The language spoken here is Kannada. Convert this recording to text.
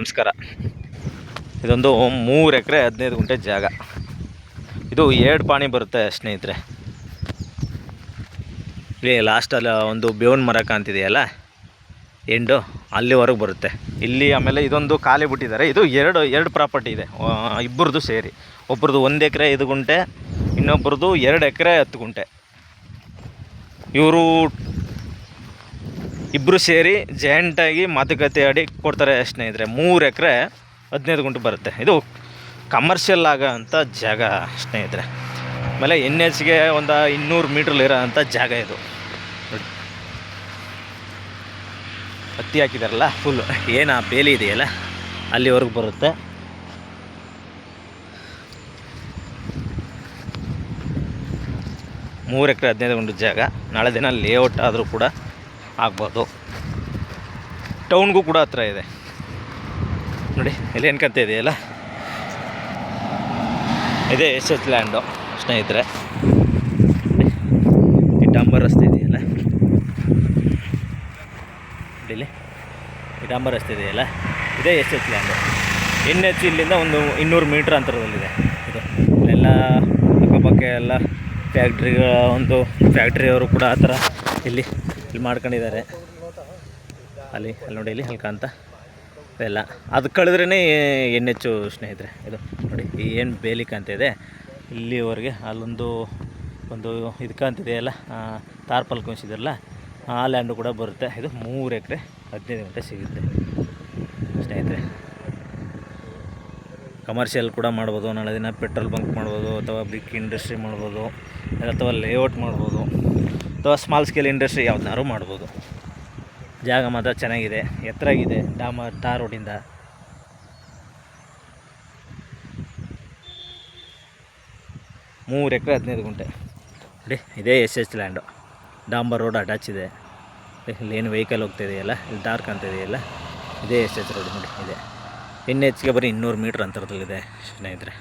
ನಮಸ್ಕಾರ. ಇದೊಂದು ಮೂರು ಎಕರೆ ಹದಿನೈದು ಗುಂಟೆ ಜಾಗ. ಇದು ಎರಡು ಪಾಣಿ ಬರುತ್ತೆ ಸ್ನೇಹಿತರೆ. ಇಲ್ಲಿ ಲಾಸ್ಟಲ್ಲಿ ಒಂದು ಬೇವಿನ ಮರ ಕಾಣ್ತಿದೆಯಲ್ಲ? ಎಂಡು ಅಲ್ಲಿವರೆಗೆ ಬರುತ್ತೆ. ಇಲ್ಲಿ ಆಮೇಲೆ ಇದೊಂದು ಖಾಲಿ ಬಿಟ್ಟಿದ್ದಾರೆ. ಇದು ಎರಡು ಎರಡು ಪ್ರಾಪರ್ಟಿ ಇದೆ. ಇಬ್ಬರದು ಸೇರಿ. ಒಬ್ರದ್ದು ಒಂದು ಎಕರೆ ಐದು ಗುಂಟೆ ಇನ್ನೊಬ್ರದ್ದು ಎರಡು ಎಕರೆ ಹತ್ತು ಗುಂಟೆ. ಇವರು ಇಬ್ಬರು ಸೇರಿ ಜಾಯಿಂಟಾಗಿ ಮಾತುಕತೆ ಆಡಿ ಕೊಡ್ತಾರೆ ಸ್ನೇಹಿತರೆ. ಮೂರು ಎಕರೆ ಹದಿನೈದು ಗುಂಟೆ ಬರುತ್ತೆ. ಇದು ಕಮರ್ಷಿಯಲ್ ಆಗೋ ಅಂಥ ಜಾಗ ಸ್ನೇಹಿತರೆ. ಆಮೇಲೆ ಎನ್ ಎಚ್ಗೆ ಒಂದು ಇನ್ನೂರು ಮೀಟ್ರಲ್ಲಿರೋ ಅಂಥ ಜಾಗ ಇದು. ನೋಡಿ. ಹತ್ತಿ ಹಾಕಿದಾರಲ್ಲ ಫುಲ್ ಏನು ಆ ಬೇಲಿ ಇದೆಯಲ್ಲ, ಅಲ್ಲಿವರೆಗೂ ಬರುತ್ತೆ. ಮೂರು ಎಕರೆ ಹದಿನೈದು ಗುಂಟು ಜಾಗ. ನಾಳೆ ದಿನ ಲೇಔಟ್ ಆದರೂ ಕೂಡ ಆಗ್ಬೋದು. ಟೌನ್ಗೂ ಕೂಡ ಹತ್ರ ಇದೆ. ನೋಡಿ, ಇಲ್ಲಿ ಏನ್ಕಂತ ಇದೆಯಲ್ಲ? ಇದೇ ಎಸ್ ಎಸ್ ಲ್ಯಾಂಡು ಸ್ನೇಹಿತರೆ ಈ ಡಾಂಬರ್ ರಸ್ತೆ ಇದೆಯಲ್ಲ? ಇಲ್ಲಿ. ಈ ಡಾಂಬರ್ ರಸ್ತೆ ಇದೆಯಲ್ಲ? ಇದೇ S S land N H ಇಲ್ಲಿಂದ ಒಂದು ಇನ್ನೂರು ಮೀಟ್ರ್ ಅಂತರದಲ್ಲಿದೆ. ಇದು ಇಲ್ಲೆಲ್ಲ ಅಕ್ಕಪಕ್ಕ ಎಲ್ಲ ಫ್ಯಾಕ್ಟ್ರಿಗಳ ಒಂದು ಫ್ಯಾಕ್ಟ್ರಿಯವರು ಕೂಡ ಆ ಥರ ಇಲ್ಲಿ ಇಲ್ಲಿ ಮಾಡ್ಕೊಂಡಿದ್ದಾರೆ. ಅಲ್ಲಿ ಅಲ್ಲಿ ನೋಡಿ, ಇಲ್ಲಿ ಹಲ್ಕ ಅಂತ. ಇದೆಲ್ಲ. ಅದು ಕಳೆದ್ರೇ ಹೆಚ್ಚು ಸ್ನೇಹಿತರೆ, ಇದು ನೋಡಿ ಏನು ಬೇಲಿ ಇದೆ. ಇಲ್ಲಿವರೆಗೆ ಅಲ್ಲೊಂದು, ಒಂದು ಇದು ಕಾಣ್ತಿದೆಯಲ್ಲ ತಾರ್ಪಲ್ ಕುಣಿಸಿದ್ರಲ್ಲ ಆ ಲ್ಯಾಂಡು ಕೂಡ ಬರುತ್ತೆ. ಇದು ಮೂರು ಎಕರೆ ಹದಿನೈದು ಗಂಟೆ ಸಿಗುತ್ತೆ ಸ್ನೇಹಿತರೆ. ಕಮರ್ಷಿಯಲ್ ಕೂಡ ಮಾಡ್ಬೋದು, ನಾಳೆ ದಿನ ಪೆಟ್ರೋಲ್ ಬಂಕ್ ಮಾಡ್ಬೋದು, ಅಥವಾ ಬಿಗ್ ಇಂಡಸ್ಟ್ರಿ ಮಾಡ್ಬೋದು ಅಥವಾ ಲೇಔಟ್ ಮಾಡ್ಬೋದು. ಅಥವಾ ಸ್ಮಾಲ್ ಸ್ಕೇಲ್ ಇಂಡಸ್ಟ್ರಿ ಯಾವ್ದನ್ನಾರು ಮಾಡ್ಬೋದು. ಜಾಗ ಮಾತ್ರ ಚೆನ್ನಾಗಿದೆ ಎತ್ತರಾಗಿದೆ ಡಾಮ ಟಾರ್ ರೋಡಿಂದ ಮೂರು ಎಕರೆ ಹದಿನೈದು ಗುಂಟೆ. ನೋಡಿ, ಇದೇ ಎಸ್ ಎಚ್ ಲ್ಯಾಂಡು ಡಾಂಬರ್ ರೋಡ್ ಅಟ್ಯಾಚ್ ಇದೆ. ಇಲ್ಲಿ ಏನು ವೆಹಿಕಲ್ ಹೋಗ್ತಿದೆಯಲ್ಲ ಇಲ್ಲಿ ಡಾರ್ಕ್ ಅಂತ ಇದೆಯಲ್ಲ, ಇದೇ ಎಸ್ ಎಚ್ ರೋಡ್ ನೋಡಿ, ಇದೆ. ಎನ್ ಹೆಚ್ಚಿಗೆ ಬರೀ ಇನ್ನೂರು ಮೀಟ್ರ್ ಅಂತರದಲ್ಲಿದೆ ಸ್ನೇಹಿತರೆ